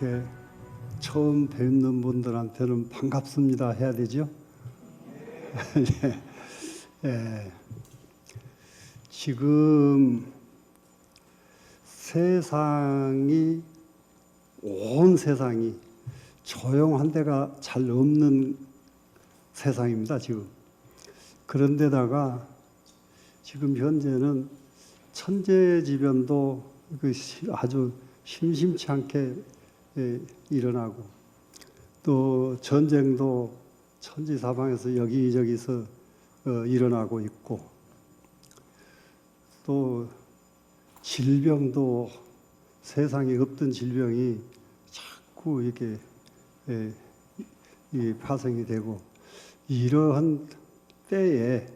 이렇게 처음 뵙는 분들한테는 반갑습니다 해야 되죠? 예. 예. 지금 세상이 온 세상이 조용한 데가 잘 없는 세상입니다 지금 그런데다가 지금 현재는 천재지변도 그 시- 아주 심심치 않게 예, 일어나고 또 전쟁도 천지사방에서 여기저기서 어, 일어나고 있고 또 질병도 세상에 없던 질병이 자꾸 이렇게 예, 이 파생이 되고 이러한 때에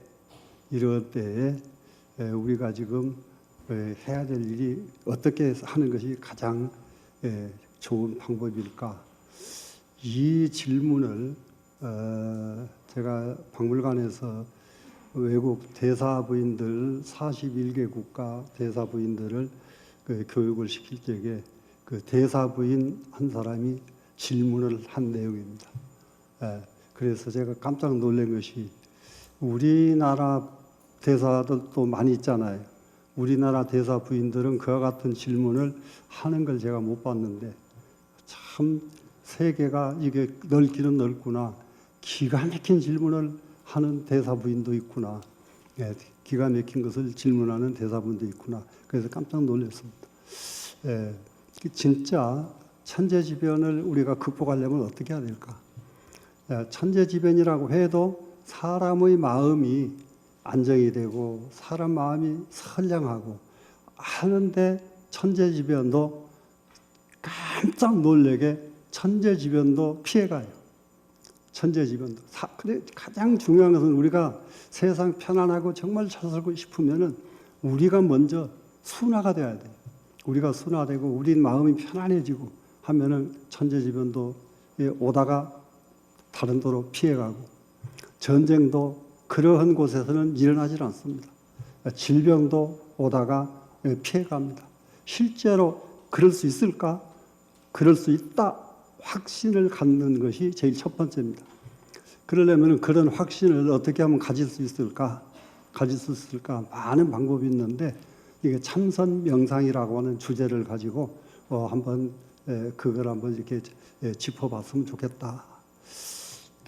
이러한 때에 예, 우리가 지금 예, 해야 될 일이 어떻게 하는 것이 가장 예, 좋은 방법일까? 이 질문을 어, 제가 박물관에서 외국 대사부인들 41개 국가 대사부인들을 그 교육을 시킬 적에 그 대사부인 한 사람이 질문을 한 내용입니다. 예, 그래서 제가 깜짝 놀란 것이 우리나라 대사들도 많이 있잖아요. 우리나라 대사 부인들은 그와 같은 질문을 하는 걸 제가 못 봤는데 참 세계가 이게 넓기는 넓구나. 기가 막힌 질문을 하는 대사 부인도 있구나. 예, 기가 막힌 것을 질문하는 대사분도 있구나. 그래서 깜짝 놀랐습니다. 예, 진짜 천재지변을 우리가 극복하려면 어떻게 해야 될까? 예, 천재지변이라고 해도 사람의 마음이 안정이 되고 사람 마음이 선량하고 하는데 천재지변도 깜짝 놀래게 천재지변도 피해가요. 천재지변도. 사, 그래 가장 중요한 것은 우리가 세상 편안하고 정말 잘 살고 싶으면은 우리가 먼저 순화가 돼야 돼. 우리가 순화되고 우리 마음이 편안해지고 하면은 천재지변도 예, 오다가 다른 도로 피해가고 전쟁도 그러한 곳에서는 일어나질 않습니다. 질병도 오다가 예, 피해갑니다. 실제로 그럴 수 있을까? 그럴 수 있다. 확신을 갖는 것이 제일 첫 번째입니다. 그러려면 그런 확신을 어떻게 하면 가질 수 있을까? 가질 수 있을까? 많은 방법이 있는데 이게 참선 명상이라고 하는 주제를 가지고 어, 한번 에, 그걸 한번 이렇게 에, 짚어봤으면 좋겠다.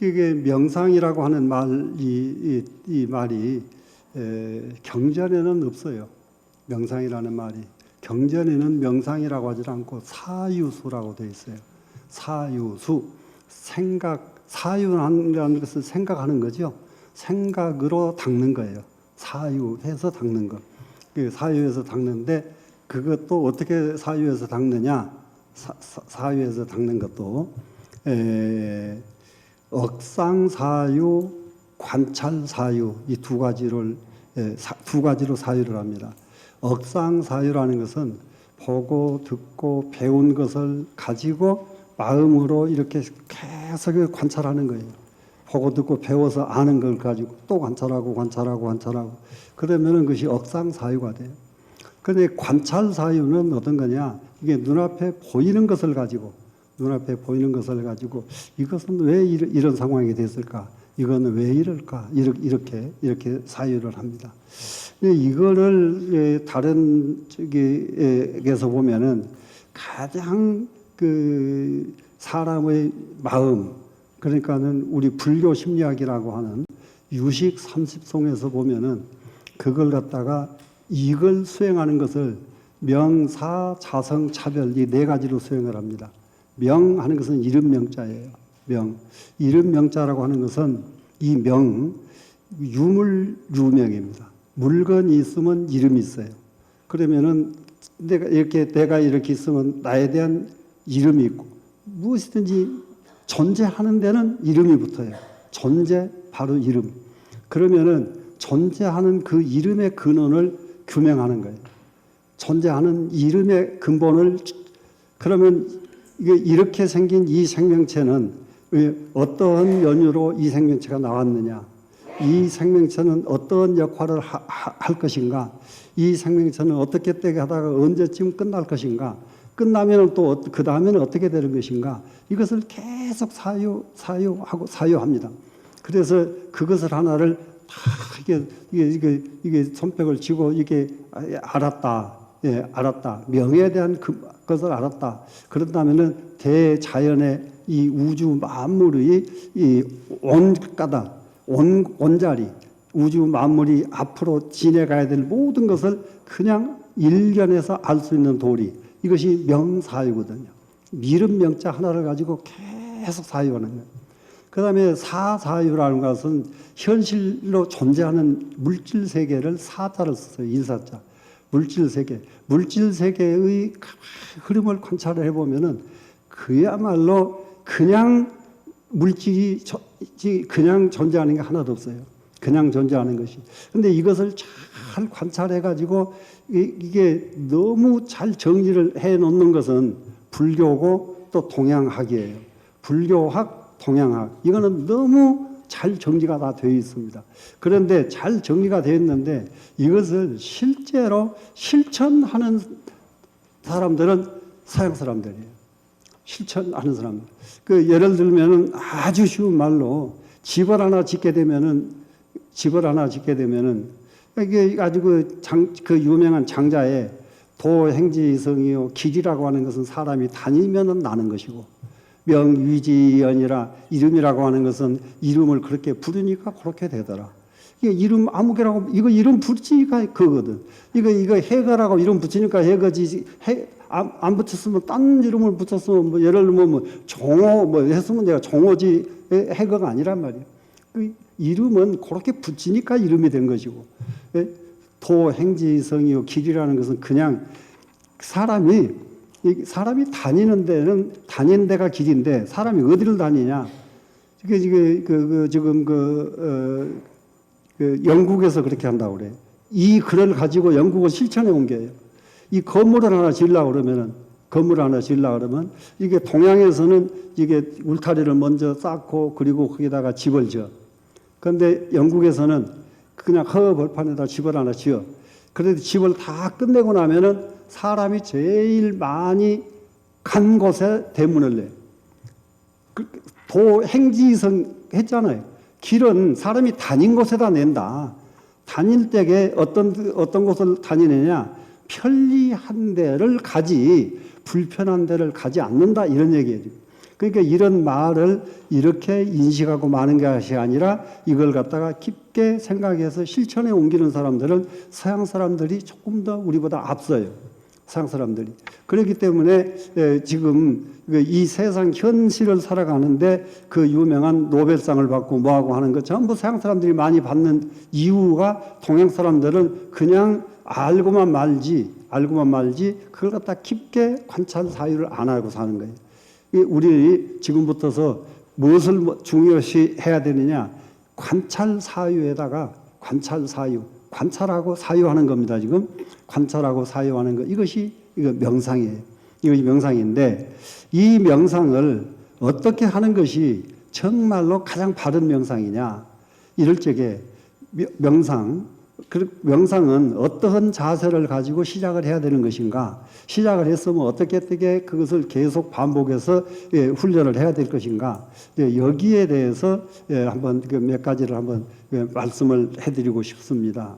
이게 명상이라고 하는 말이 이, 이 말이 에, 경전에는 없어요. 명상이라는 말이 경전에는 명상이라고 하지 않고 사유수라고 되어 있어요. 사유수 생각 사유라는 것을 생각하는 거죠. 생각으로 닦는 거예요. 사유해서 닦는 것. 그 사유해서 닦는데 그것도 어떻게 사유해서 닦느냐? 사, 사, 유해서 닦는 것도 에, 억상 사유, 관찰 사유 이 두 가지를 에, 사, 두 가지로 사유를 합니다. 억상사유라는 것은 보고 듣고 배운 것을 가지고 마음으로 이렇게 계속 관찰하는 거예요. 보고 듣고 배워서 아는 걸 가지고 또 관찰하고 관찰하고 관찰하고 그러면은 그것이 억상 사유가 돼요. 그런데 관찰 사유는 어떤 거냐? 이게 눈앞에 보이는 것을 가지고 눈앞에 보이는 것을 가지고 이것은 왜 이런, 이런 상황이 됐을까? 이거는 왜 이럴까? 이렇게 이렇게, 이렇게 사유를 합니다. 근데 이거를 예, 다른 쪽에서 보면은 가장 그 사람의 마음 그러니까는 우리 불교 심리학이라고 하는 유식 삼십송에서 보면은 그걸 갖다가 이걸 수행하는 것을 명사 자성 차별 이 네 가지로 수행을 합니다. 명 하는 것은 이름 명자예요. 명 이름 명자라고 하는 것은 이 명 유물 유명입니다. 물건이 있으면 이름이 있어요. 그러면은 내가 이렇게 내가 이렇게 있으면 나에 대한 이름이 있고 무엇이든지 존재하는 데는 이름이 붙어요. 존재 바로 이름. 그러면은 존재하는 그 이름의 근원을 규명하는 거예요. 존재하는 이름의 근본을 그러면 이게 이렇게 생긴 이 생명체는 어떠한 연유로 이 생명체가 나왔느냐? 이 생명체는 어떤 역할을 하, 하, 할 것인가? 이 생명체는 어떻게 때게 하다가 언제쯤 끝날 것인가? 끝나면 또 그 다음에는 어떻게 되는 것인가? 이것을 계속 사유 사유하고 사유합니다. 그래서 그것을 하나를 다 이게 이게 이게 이게 손뼉을 쥐고 이게 알았다. 예, 알았다. 명예에 대한 그 것을 알았다. 그런다면은 대자연의 이 우주 만물의 이 온가다 온 온자리 우주 만물이 앞으로 지내가야 될 모든 것을 그냥 일견에서 알 수 있는 도리 이것이 명사유거든요. 미름 명자 하나를 가지고 계속 사유하는 거예요. 그 다음에 사사유라는 것은 현실로 존재하는 물질 세계를 사자를 썼어요. 일사자. 물질 세계. 물질 세계의 흐름을 관찰을 해보면은 그야말로 그냥 물질이 그냥 존재하는 게 하나도 없어요. 그냥 존재하는 것이. 근데 이것을 잘 관찰해 가지고 이게 너무 잘 정리를 해 놓는 것은 불교고 또 동양학이에요. 불교학, 동양학. 이거는 너무 잘 정리가 다 되어 있습니다. 그런데 잘 정리가 되어 있는데 이것을 실제로 실천하는 사람들은 서양 사람들이에요. 실천하는 사람. 그 예를 들면은 아주 쉬운 말로 집을 하나 짓게 되면은 집을 하나 짓게 되면은 이게 아주 그, 장, 그 유명한 장자의 도행지성이요 길이라고 하는 것은 사람이 다니면은 나는 것이고 명위지연이라 이름이라고 하는 것은 이름을 그렇게 부르니까 그렇게 되더라. 이거 이름 아무개라고 이거 이름 붙이니까 그거거든. 이거 이거 해가라고 이름 붙이니까 해거지. 해, 안, 안 붙였으면 딴 이름을 붙였으면 뭐 예를 들면 뭐 종호 뭐 했으면 내가 종호지 해거가 아니란 말이야. 그 이름은 그렇게 붙이니까 이름이 된 것이고 예? 도 행지성이요 길이라는 것은 그냥 사람이 이 사람이 다니는 데는 다니는 데가 길인데 사람이 어디를 다니냐? 이게 지금 그, 그 지금 그, 어, 그 영국에서 그렇게 한다고 그래. 이 글을 가지고 영국을 실천해 온 게요. 이 건물을 하나 지으려고 그러면은 건물 하나 지으려고 그러면 이게 동양에서는 이게 울타리를 먼저 쌓고 그리고 거기다가 집을 지어. 그런데 영국에서는 그냥 허 벌판에다 집을 하나 지어. 그래도 집을 다 끝내고 나면은 사람이 제일 많이 간 곳에 대문을 내. 그 도행지성 했잖아요. 길은 사람이 다닌 곳에다 낸다. 다닐 때에 어떤 어떤 곳을 다니느냐 편리한 데를 가지 불편한 데를 가지 않는다 이런 얘기예요. 그러니까 이런 말을 이렇게 인식하고 마는 것이 아니라 이걸 갖다가 깊게 생각해서 실천에 옮기는 사람들은 서양 사람들이 조금 더 우리보다 앞서요. 서양 사람들이. 그렇기 때문에 에, 지금 그이 세상 현실을 살아가는데 그 유명한 노벨상을 받고 뭐하고 하는 것 전부 서양 사람들이 많이 받는 이유가 동양 사람들은 그냥 알고만 말지 알고만 말지 그걸 갖다 깊게 관찰 사유를 안 하고 사는 거예요. 이 우리 지금부터서 무엇을 뭐 중요시 해야 되느냐 관찰 사유에다가 관찰 사유 관찰하고 사유하는 겁니다. 지금 관찰하고 사유하는 것 이것이 이거 명상이에요. 이것이 명상인데 이 명상을 어떻게 하는 것이 정말로 가장 바른 명상이냐 이럴 적에 명- 명상 그 명상은 어떠한 자세를 가지고 시작을 해야 되는 것인가 시작을 했으면 어떻게 어떻게 그것을 계속 반복해서 예, 훈련을 해야 될 것인가 예, 여기에 대해서 예, 한번 그 몇 가지를 한번 예, 말씀을 해드리고 싶습니다.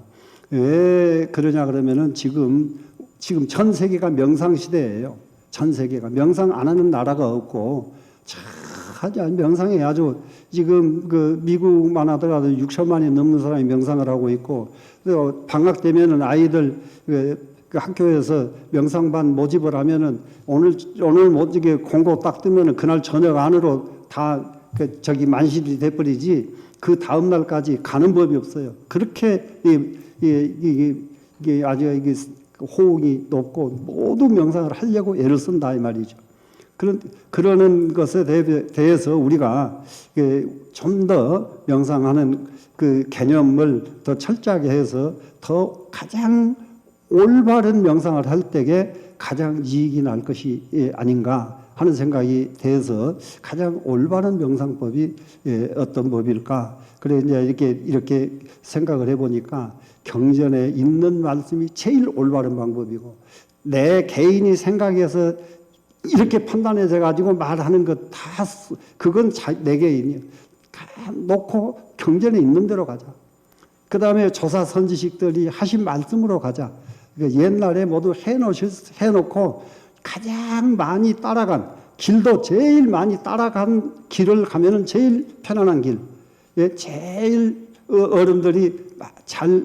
왜 그러냐 그러면은 지금 지금 전 세계가 명상 시대예요. 전 세계가 명상 안 하는 나라가 없고 참 명상에 아주 지금 그 미국만 하더라도 6천만이 넘는 사람이 명상을 하고 있고 또 방학 되면은 아이들 그, 그 학교에서 명상반 모집을 하면은 오늘 오늘 못 이게 공고 딱 뜨면은 그날 저녁 안으로 다 그 저기 만실이 돼버리지 그 다음 날까지 가는 법이 없어요. 그렇게 이, 이, 이, 이게 아주 이게 호응이 높고 모두 명상을 하려고 애를 쓴다 이 말이죠. 그런 그러는 것에 대해- 대해서 우리가 좀 더 명상하는 그 개념을 더 철저하게 해서 더 가장 올바른 명상을 할 때에 가장 이익이 날 것이 예, 아닌가 하는 생각이 돼서 가장 올바른 명상법이 예, 어떤 법일까? 그래 이제 이렇게 이렇게 생각을 해보니까 경전에 있는 말씀이 제일 올바른 방법이고 내 개인이 생각해서 이렇게 판단해져 가지고 말하는 것 다 그건 자, 내 개인이에요. 가- 놓고 경전에 있는 대로 가자. 그 다음에 조사 선지식들이 하신 말씀으로 가자. 그러니까 옛날에 모두 해놓으실, 해놓고 가장 많이 따라간 길도 제일 많이 따라간 길을 가면은 제일 편안한 길. 예, 제일 어, 어른들이 마- 잘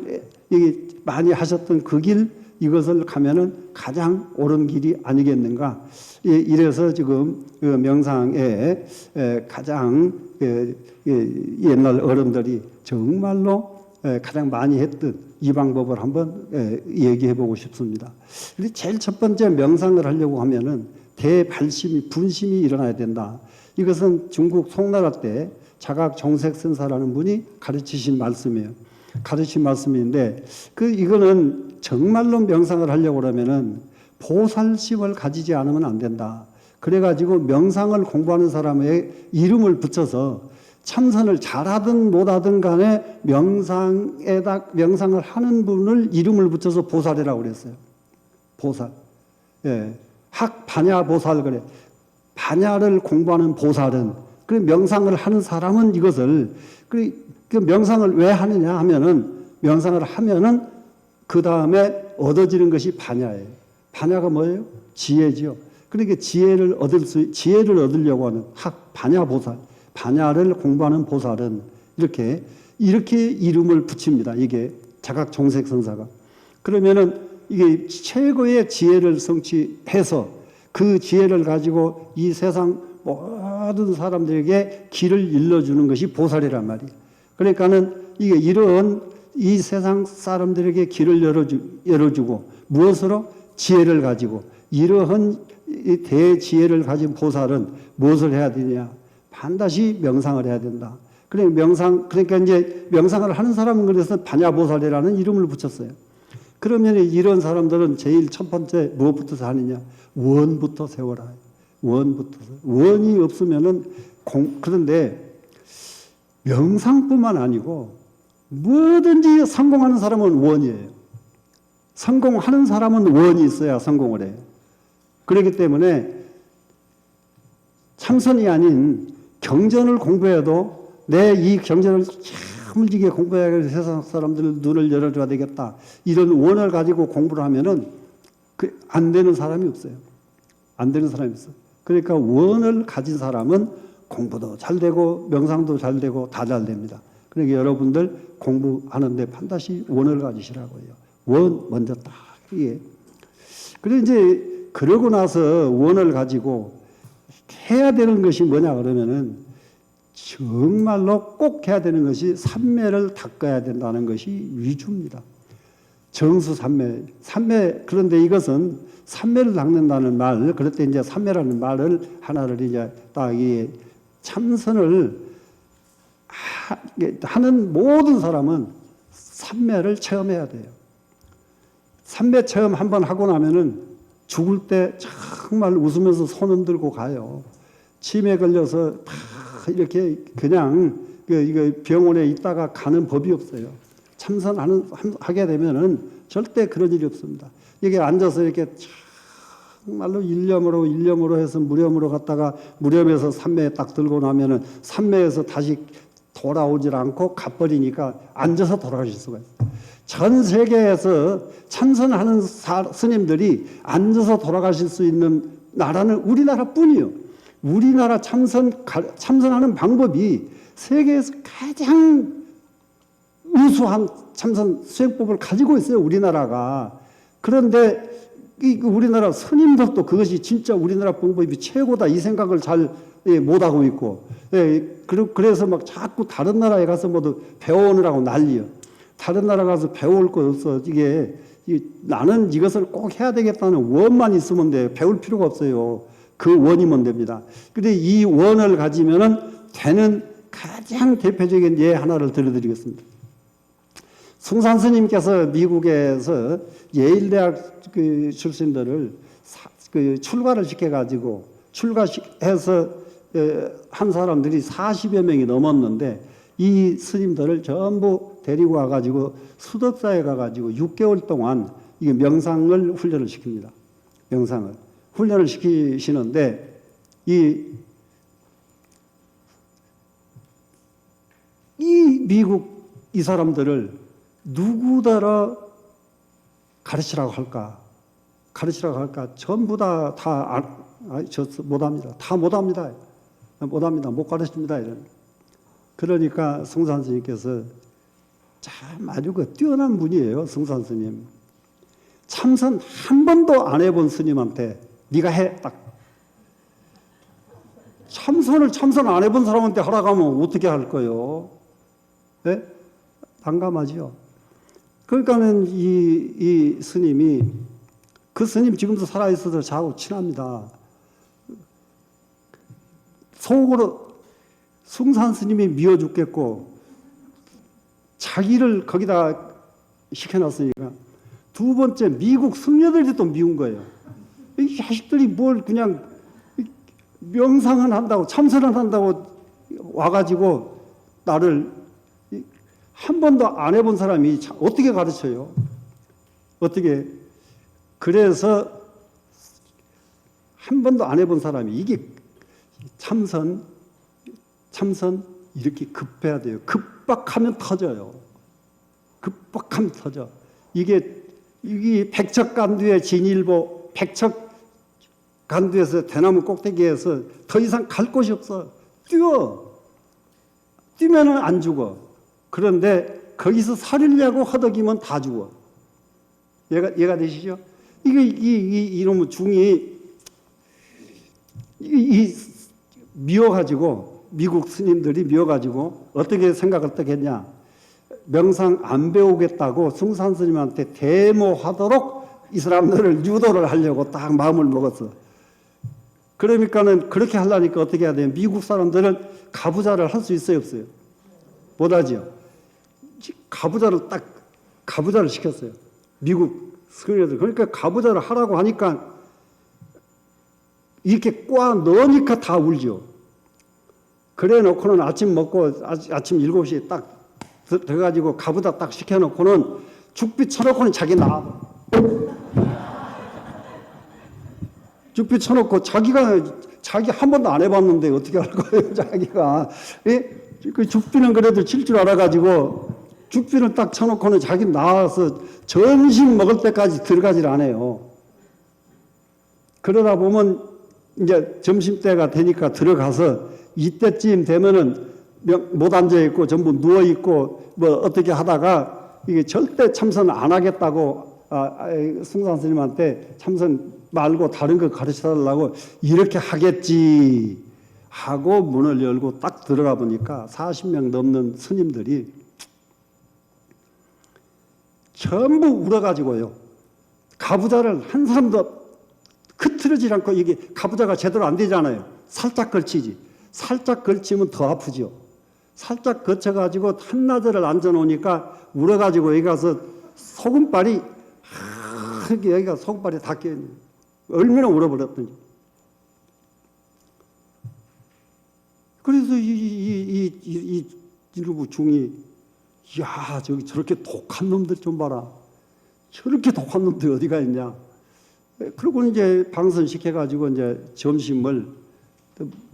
이, 많이 하셨던 그 길 이것을 가면은 가장 옳은 길이 아니겠는가. 예, 이래서 지금 그 명상에 에, 가장 예, 예, 옛날 어른들이 정말로 에, 가장 많이 했던 이 방법을 한번 에, 얘기해 보고 싶습니다. 근데 제일 첫 번째 명상을 하려고 하면은 대발심이 분심이 일어나야 된다. 이것은 중국 송나라 때 자각 정색 선사라는 분이 가르치신 말씀이에요. 가르친 말씀인데 그 이거는 정말로 명상을 하려고 그러면은 보살심을 가지지 않으면 안 된다. 그래가지고 명상을 공부하는 사람의 이름을 붙여서 참선을 잘하든 못하든 간에 명상에다 명상을 하는 분을 이름을 붙여서 보살이라고 그랬어요. 보살. 예. 학 반야 보살 그래. 반야를 공부하는 보살은 그 명상을 하는 사람은 이것을 그, 그 명상을 왜 하느냐 하면은 명상을 하면은 그 다음에 얻어지는 것이 반야예요. 반야가 뭐예요? 지혜지요. 그러니까 지혜를 얻을 수 지혜를 얻으려고 하는 학 반야 보살, 반야를 공부하는 보살은 이렇게 이렇게 이름을 붙입니다. 이게 자각 정색 선사가 그러면은 이게 최고의 지혜를 성취해서 그 지혜를 가지고 이 세상 모든 사람들에게 길을 일러주는 것이 보살이란 말이에요. 그러니까는 이게 이런 이 세상 사람들에게 길을 열어주, 열어주고 무엇으로 지혜를 가지고 이러한 이 대지혜를 가진 보살은 무엇을 해야 되냐? 반드시 명상을 해야 된다. 그래 명상 그러니까 이제 명상을 하는 사람은 그래서 반야보살이라는 이름을 붙였어요. 그러면 이런 사람들은 제일 첫 번째 무엇부터 하느냐? 원부터 세워라. 원부터. 원이 없으면은 공, 그런데 명상뿐만 아니고 뭐든지 성공하는 사람은 원이에요. 성공하는 사람은 원이 있어야 성공을 해요. 그렇기 때문에 참선이 아닌 경전을 공부해도 내 이 경전을 야물지게 공부해야 세상 사람들 눈을 열어줘야 되겠다. 이런 원을 가지고 공부를 하면은 그 안 되는 사람이 없어요. 안 되는 사람이 있어. 그러니까 원을 가진 사람은 공부도 잘 되고 명상도 잘 되고 다 잘 됩니다. 그러니까 여러분들 공부하는데 반드시 원을 가지시라고 해요. 원 먼저 딱 이게. 그래 이제 그러고 나서 원을 가지고 해야 되는 것이 뭐냐 그러면은 정말로 꼭 해야 되는 것이 삼매를 닦아야 된다는 것이 위주입니다. 정수 삼매, 삼매 그런데 이것은 삼매를 닦는다는 말, 그럴 때 이제 삼매라는 말을 하나를 이제 딱 이 참선을 하, 하는 모든 사람은 삼매를 체험해야 돼요. 삼매 체험 한 번 하고 나면은 죽을 때 정말 웃으면서 손 흔들고 가요. 치매 걸려서 다 이렇게 그냥 그 이거 병원에 있다가 가는 법이 없어요. 참선하는 하게 되면은 절대 그런 일이 없습니다. 이게 앉아서 이렇게 정말로 일념으로 일념으로 해서 무렴으로 갔다가 무렴에서 삼매에 딱 들고 나면은 삼매에서 다시 돌아오질 않고 가버리니까 앉아서 돌아가실 수가 있어요. 전 세계에서 참선하는 사, 스님들이 앉아서 돌아가실 수 있는 나라는 우리나라뿐이요. 우리나라 참선 참선하는 방법이 세계에서 가장 우수한 참선 수행법을 가지고 있어요. 우리나라가 그런데 이 우리나라 스님들도 그것이 진짜 우리나라 방법이 최고다 이 생각을 잘 예, 못하고 있고 예, 그래서 막 자꾸 다른 나라에 가서 모두 배우느라고 난리요. 다른 나라 가서 배울 거 없어. 이게 나는 이것을 꼭 해야 되겠다는 원만 있으면 돼. 배울 필요가 없어요. 그 원이면 됩니다. 근데 이 원을 가지면은 되는 가장 대표적인 예 하나를 들려드리겠습니다. 승산 스님께서 미국에서 예일대학 그 출신들을 사, 그 출가를 시켜가지고 출가해서 한 사람들이 40여 명이 넘었는데 이 스님들을 전부 데리고 와가지고 수덕사에 가가지고 6개월 동안 이게 명상을 훈련을 시킵니다. 명상을. 훈련을 시키시는데 이, 이 미국 이 사람들을 누구더러 가르치라고 할까? 가르치라고 할까? 전부 다, 다, 아, 아, 저, 못합니다. 다 못합니다. 못합니다. 못 가르칩니다. 이런. 그러니까 성산 스님께서 참 아주 그 뛰어난 분이에요. 성산 스님. 참선 한 번도 안 해본 스님한테 네가 해. 딱. 참선을 참선 안 해본 사람한테 하라고 하면 어떻게 할 거예요? 네? 난감하죠. 그러니까는 이, 이 스님이 그 스님 지금도 살아있어서 저하고 친합니다. 속으로 숭산 스님이 미워 죽겠고 자기를 거기다 시켜놨으니까 두 번째 미국 승려들이 또 미운 거예요. 이 자식들이 뭘 그냥 명상은 한다고 참선을 한다고 와가지고 나를 한 번도 안 해본 사람이 참 어떻게 가르쳐요? 어떻게? 그래서 한 번도 안 해본 사람이 이게 참선, 참선 이렇게 급해야 돼요. 급박하면 터져요. 급박하면 터져. 이게 이게 백척간두의 진일보 백척 간두에서 대나무 꼭대기에서 더 이상 갈 곳이 없어. 뛰어. 뛰면은 안 죽어. 그런데 거기서 살리려고 허덕이면 다 죽어. 얘가 얘가 되시죠? 이게 이, 이 이놈의 중이 이, 이 미워가지고 미국 스님들이 미워가지고 어떻게 생각을 했겠냐? 명상 안 배우겠다고 승산 스님한테 데모하도록 이 사람들을 유도를 하려고 딱 마음을 먹었어. 그러니까는 그렇게 하려니까 어떻게 해야 돼요? 미국 사람들은 가부자를 할 수 있어요, 없어요? 못하지요. 가부자를 딱 가부자를 시켰어요. 미국 스님들 그러니까 가부자를 하라고 하니까 이렇게 꽉 넣으니까 다 울죠. 그래 놓고는 아침 먹고 아- 아침 7시에 딱 들- 들어가지고 가부다 딱 시켜놓고는 죽비 쳐놓고는 자기 나. 죽비 쳐놓고 자기가 자기 한 번도 안 해봤는데 어떻게 할 거예요, 자기가. 예? 그 죽비는 그래도 칠 줄 알아가지고 죽비를 딱 쳐놓고는 자기 나와서 점심 먹을 때까지 들어가질 않아요. 그러다 보면 이제 점심 때가 되니까 들어가서 이때쯤 되면은 명- 못 앉아 있고 전부 누워 있고 뭐 어떻게 하다가 이게 절대 참선 안 하겠다고 아, 아, 승산 스님한테 참선 말고 다른 거 가르쳐 달라고 이렇게 하겠지 하고 문을 열고 딱 들어가 보니까 40명 넘는 스님들이 전부 울어가지고요. 가부자를 한 사람도 흐트러지지 않고 이게 가부자가 제대로 안 되잖아요. 살짝 걸치지. 살짝 걸치면 더 아프죠. 살짝 거쳐가지고 한나절을 앉아놓으니까 울어가지고 여기 가서 소금발이 하, 이렇게 여기가 소금발이 다 깨있는 얼마나 울어버렸던지. 그래서 이, 이, 이, 이, 이 일부 중이 야 저기 저렇게 독한 놈들 좀 봐라. 저렇게 독한 놈들 어디가 있냐. 그리고 이제 방선시켜가지고 이제 점심을 또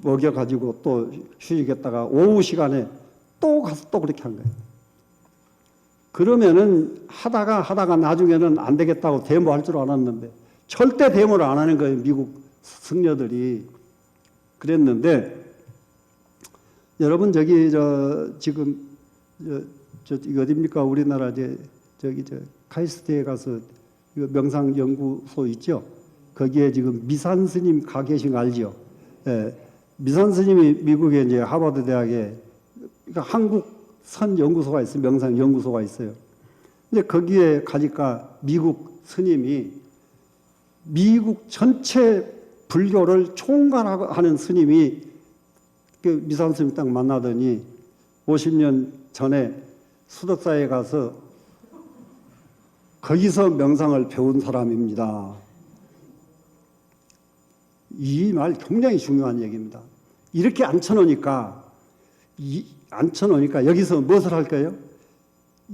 먹여가지고 또 휴식했다가 오후 시간에 또 가서 또 그렇게 한 거예요. 그러면은 하다가 하다가 나중에는 안 되겠다고 데모할 줄 알았는데 절대 데모를 안 하는 거예요. 미국 승려들이 그랬는데 여러분 저기 저 지금 저, 저 이거 어딥니까 우리나라 이제 저기 저 카이스트에 가서 이거 명상 연구소 있죠. 거기에 지금 미산 스님 가 계신 거 알죠? 예, 미산 스님이 미국에 이제 하버드 대학에 그러니까 한국 선 연구소가 있어요. 명상 연구소가 있어요. 이제 거기에 가니까 미국 스님이 미국 전체 불교를 총괄하는 스님이 그 미산 스님 딱 만나더니 50년 전에 수덕사에 가서 거기서 명상을 배운 사람입니다. 이 말 굉장히 중요한 얘기입니다. 이렇게 앉혀놓으니까, 이, 앉혀놓으니까 여기서 무엇을 할까요?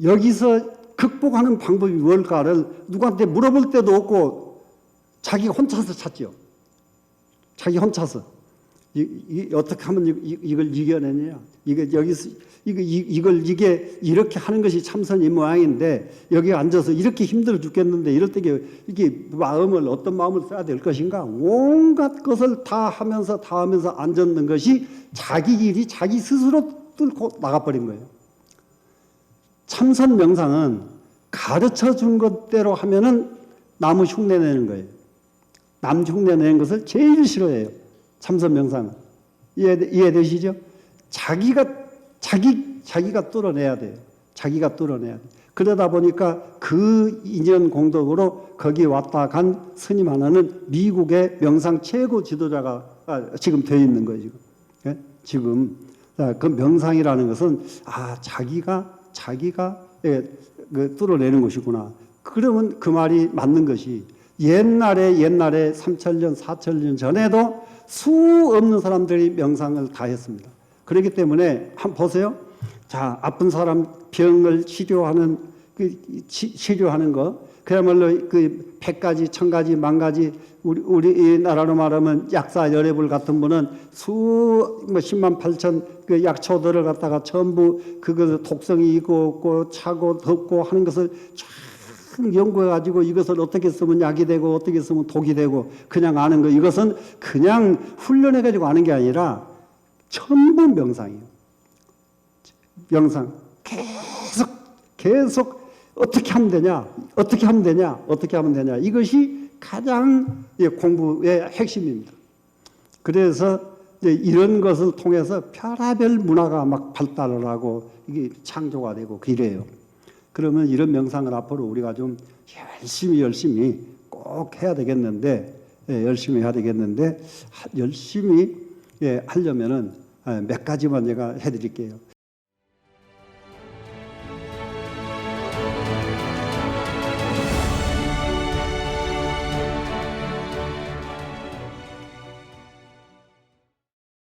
여기서 극복하는 방법이 뭘까를 누구한테 물어볼 때도 없고 자기가 혼자서 찾죠. 자기 혼자서 이, 이, 어떻게 하면 이, 이- 이걸 이겨내냐? 이게 여기서 이거 이, 이걸 이게 이렇게 하는 것이 참선이 모양인데 여기 앉아서 이렇게 힘들어 죽겠는데 이럴 때 이게 마음을 어떤 마음을 써야 될 것인가? 온갖 것을 다 하면서 다 하면서 앉았는 것이 자기 길이 자기 스스로 뚫고 나가버린 거예요. 참선 명상은 가르쳐 준 것대로 하면은 나무 흉내 내는 거예요. 남 흉내 내는 것을 제일 싫어해요. 참선 명상은. 이해, 이해되시죠? 자기가, 자기, 자기가 뚫어내야 돼요. 자기가 뚫어내야 돼요. 그러다 보니까 그 인연 공덕으로 거기 왔다 간 스님 하나는 미국의 명상 최고 지도자가 아, 지금 되어 있는 거예요, 지금. 예? 지금. 자, 그 명상이라는 것은 아, 자기가, 자기가 예, 그 뚫어내는 것이구나. 그러면 그 말이 맞는 것이 옛날에 옛날에 3천년, 4천년 전에도 수 없는 사람들이 명상을 다 했습니다. 그렇기 때문에 한번 보세요. 자, 아픈 사람 병을 치료하는 그 치, 치료하는 거 그야말로 그 백가지, 천가지, 만가지 우리 우리 나라로 말하면 약사 열애불 같은 분은 수뭐 십만 팔천 그 약초들을 갖다가 전부 그것을 독성이 있고 없고 차고 덥고 하는 것을 쫙 연구해 가지고 이것을 어떻게 쓰면 약이 되고 어떻게 쓰면 독이 되고 그냥 아는 거 이것은 그냥 훈련해 가지고 아는 게 아니라 전부 명상이에요. 명상 계속 계속 어떻게 하면 되냐 어떻게 하면 되냐 어떻게 하면 되냐 이것이 가장 예, 공부의 핵심입니다. 그래서 이런 것을 통해서 별하별 문화가 막 발달을 하고 이게 창조가 되고 그래요. 그러면 이런 명상을 앞으로 우리가 좀 열심히 열심히 꼭 해야 되겠는데 예, 열심히 해야 되겠는데 하- 열심히 예, 하려면은 아, 몇 가지만 제가 해드릴게요.